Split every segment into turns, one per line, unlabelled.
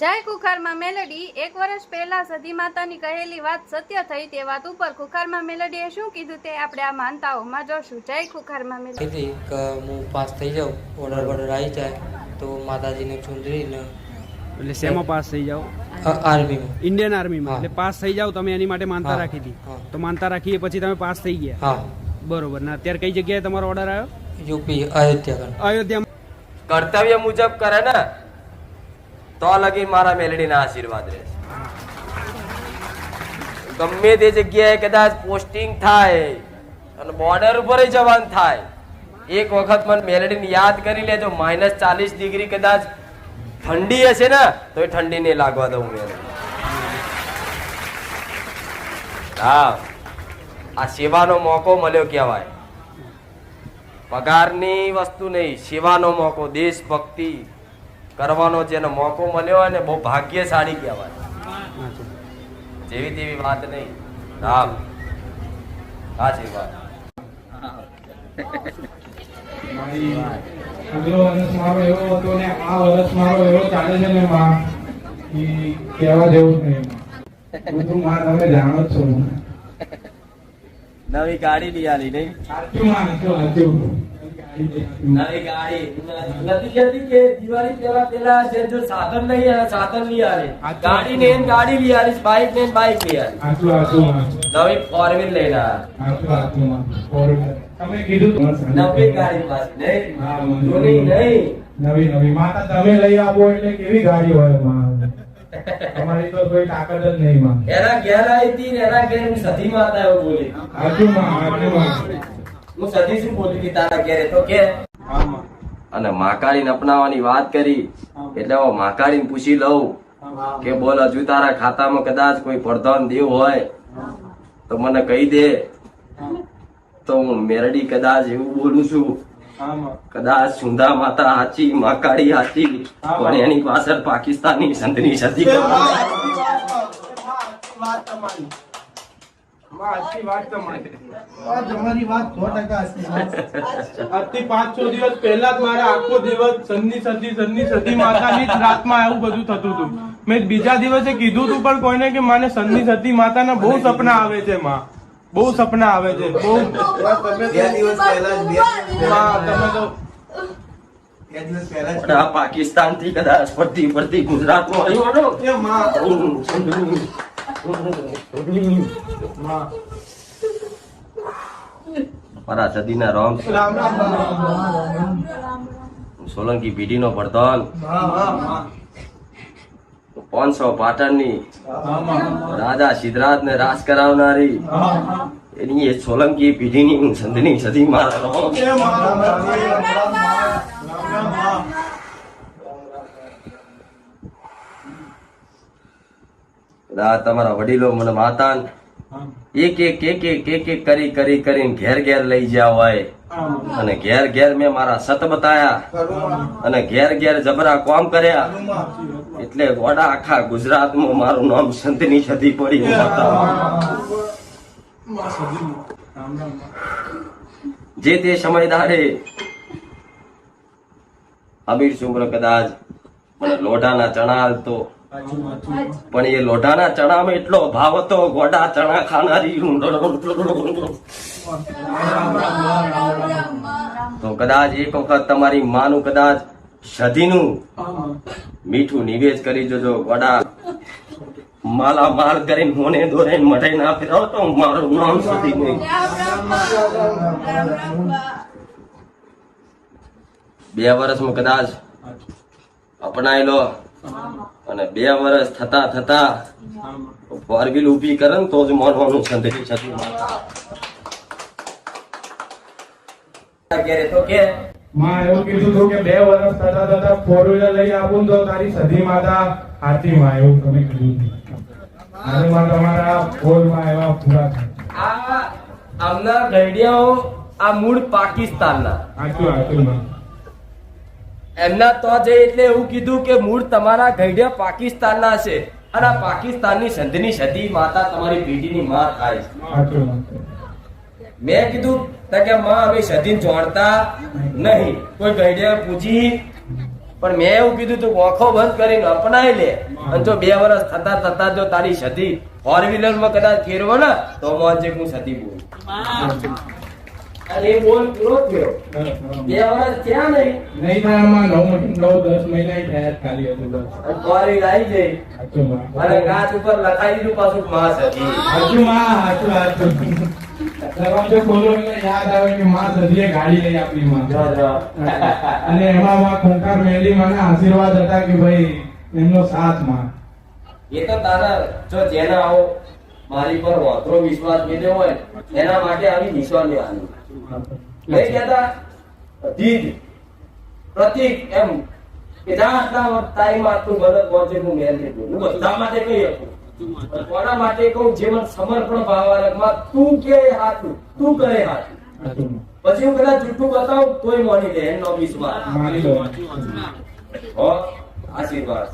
જય કુખારમાં મેલડી એક વર્ષ પહેલા સધી માતાની કહેલી વાત સત્ય થઈ તે વાત ઉપર કુખારમાં મેલડીએ શું કીધું તે આપણે આ માનતાઓમાં જોશું. જય કુખારમાં મેલડી.
કીધી કે હું પાસ થઈ જાઉં ઓર્ડર ઓર્ડર આવી જાય તો માતાજીને ચૂંદડીને
એટલે શેમાં પાસ થઈ જાઓ?
આર્મીમાં.
ઇન્ડિયન આર્મીમાં. એટલે પાસ થઈ જાઓ તમે એની માટે માનતા રાખી હતી. તો માનતા રાખી પછી તમે પાસ થઈ ગયા? બરોબર. ને અત્યારે કઈ જગ્યાએ તમારો ઓર્ડર આવ્યો?
યુપી અયોધ્યા.
અયોધ્યા.
કર્તવ્ય મુજબ કરે ને તો લગી મારા મેલડીના આશીર્વાદ રહેશે ગમે તે જગ્યાએ કદાચ પોસ્ટિંગ થાય અને બોર્ડર ઉપર જવાન થાય, એક વખત મને મેલેડીને યાદ કરી લેજો માઇનસ ચાલીસ ડિગ્રી કદાચ ઠંડી હશે ને તો એ ઠંડી નહીં લાગવા દઉં મેં. હા, આ સેવાનો મોકો મળ્યો કહેવાય. પગારની વસ્તુ નહીં, સેવાનો મોકો, દેશભક્તિ. કરવાનો જેનો મોકો મળ્યો અને બહુ ભાગ્યશાળી કહેવાય. જેવી તેવી વાત નહીં. રામ સાચી વાત
આગલો વર્ષ મારો એવો હતો ને આ વર્ષ મારો એવો ચાલે છે ને માં ઈ કહેવા જેવું નહીં. બધું માં તમે જાણો છો.
નવી ગાડી લઈ આલી નહીં.
સાચું માં સાચું સાચું
નવી ગાડી. નથી કહેતી કે દિવાળી પહેલા પેલા જે જો સાધન નહીં આવે સાધન લઈ આલે ગાડી ને એને ગાડી લઈ આલી બાઇક ને એને લઈ આલી
સાચું સાચું માં
નવી ફોર વ્હીલ લઈને આવ્યા
સાચું સાચું માં બરોબર. તમે કીધું
નવી ગાડી પાછી. નહીં.
હા, માં.
જૂની નહીં
નવી નવી. માતા તમે લઈ આપો એટલે કેવી ગાડી હોયમાં તમારી તો કોઈ તાકાત જ નહીં માં.
એના ઘેર આવી હતી એના ઘેર સધી માતા એવું બોલી.
માં માં.
હું સધી શું બોલી હતી તારા ઘેરે. તો કે? અને માકાળીને અપનાવવાની વાત કરી. એટલે હું માકાળીને પૂછી લઉં કે બોલ હજુ તારા ખાતામાં કદાચ કોઈ પ્રધાન દેવ હોય તો મને કહી દે. તો હું મેરડી કદાચ એવું બોલું છું. કદાચ સુંદા માતા હાચી માકાળી હાચી. પણ એની પાછળ પાકિસ્તાની સંતની સતી.
તમારી વાત સો ટકા
આજથી પાંચ છ દિવસ પહેલા જ મારે આખો દિવસ સન્ની સદી સન્ની સદી માતાની જ રાતમાં આવું બધું થતું હતું. મેં બીજા દિવસે કીધું હતું પણ કોઈને કે માને સન્ની સદી માતાના બહુ સપના આવે છે માં. બહુ સપના આવે છે બહુ.
બે દિવસ પહેલા જ બે
દિવસમાં તમે તો
બે દિવસ પહેલા જ
પણ આ પાકિસ્તાનથી કદાચ ફરતી ફરતી આવ્યો
એ માં. માં
મારા સદીના રોમ સોલંકી પેઢીનો
હા
પાંચસો પાટણની રાજા સિદ્ધરાજ ને રાસ કરાવનારી. એની એ સોલંકી પેઢીની સંધની સદી મારા રામ.
એ માં રામ રામ રામમાં
બધા તમારા વડીલો મને માતા એક એક એક એક એક એક કરી કરી કરીને ઘેર ઘેર લઈ જ્યા હોય. અને ઘેર ઘેર મેં મારા સત બતાયા. અને ઘેર ઘેર જબરા કોમ કર્યા. એટલે ગોડા આખા ગુજરાતમાં મારું નામ સંતની સદી પડી જે તે સમય દાડે અમીર સુમ્ર કદાચ મને લોઢાના ચણા હાલતો પણ એ લોઢાના ચણામાં એટલો ભાવ હતો, ગોડા ચણા ખાનારી, તો કદાચ એક વખત તમારી માનું કદાચ સધીનું મીઠું નિવેશ કરી જોજો, ગોડા. માલા માલ કરીને મોને દોરે મઢાઈ ના ફેરવો તો મારું નામ સુધી નહીં. બે વર્ષમાં કદાચ અપનાવી લો અને બે વર્ષ થતા થતા ફોર વ્હીલ ઊભી કરે ને તો જ માનવાનું સંતરી સતી માતા તો કે
માં એવું કીધું હતું કે બે વર્ષ થતા થતા ફોર વ્હીલર લઈ આપું તો તારી સધી માતા હાથી માં એવું તમે કીધું હતું માં તમારા ફોરમાં એવા પૂરા
આ આમના ગઈડિયાઓ આ મૂળ પાકિસ્તાનના.
સાચું સાચું માં.
એમના તો જે એટલે એવું કીધું કે મૂળ તમારા ગઈડિયા પાકિસ્તાનના છે. અને આ પાકિસ્તાનની સંધની સતી માતા તમારી પેઢીની માં થાય છે.
મેં
કીધું કે માં અમે સધીન જોડતા નહીં. કોઈ ગઈડિયા પૂછી. પણ મેં એવું કીધું તું આંખો બંધ કરીને અપનાવી લે. અને જો બે વર્ષ થતા થતા જો તારી સધી ફોર વ્હીલરમાં કદાચ ફેરવો ને તો મોજે હું સધી બોલ. અને બોલ પૂરો થયો બે વર્ષ થયા નહીં.
નહીં થાય આમાં નવ નવ દસ મહિના થયા ખાલી હતું બસ
અને આવી ગઈ.
સાચું માં.
ઉપર લખાઈ દીધું પાછું માં સતી
સાચું માં સાચું સાચું દરવાજો ખોલો એટલે યાદ આવે કે માં સદીએ ગાડી લઈ આપી માં
જો, જો.
અને એમાં માં ખોંખાર મેલી મને આશીર્વાદ હતા કે ભાઈ એમનો સાથમાં
એ તો તારા જો જેના આવો મારી પર વાંધો વિશ્વાસ મેળ્યો હોય એના માટે આવી નિશાન લેવાની નહીં કહેતા દીધ પ્રતિક એમ કે જા તારી આટલું મદદ પહોંચે હું મેલ હું બધા માટે કહી શકું. કોના માટે કહું? જીવન સમર્પણ ભાવાનકમાં તું કે હાથું તું કરે હાથું. પછી હું કદાચ જૂઠું બતાવું તોય મોની લે એમનો વિશ્વાસ. આશીર્વાદ.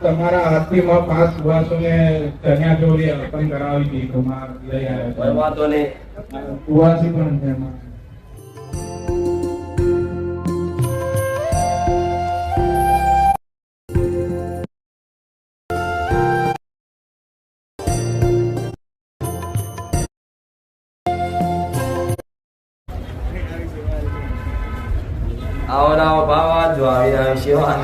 તમારા હાથથી માં પાંચ સુવાસોને કન્યા જોડી અર્પણ કરાવી હતી તો માં લઈ આવ્યો
વાંધો નહીં.
સુવાસી પણ છે
આવો આવો ભાવ જો આવી રહ્યો સેવા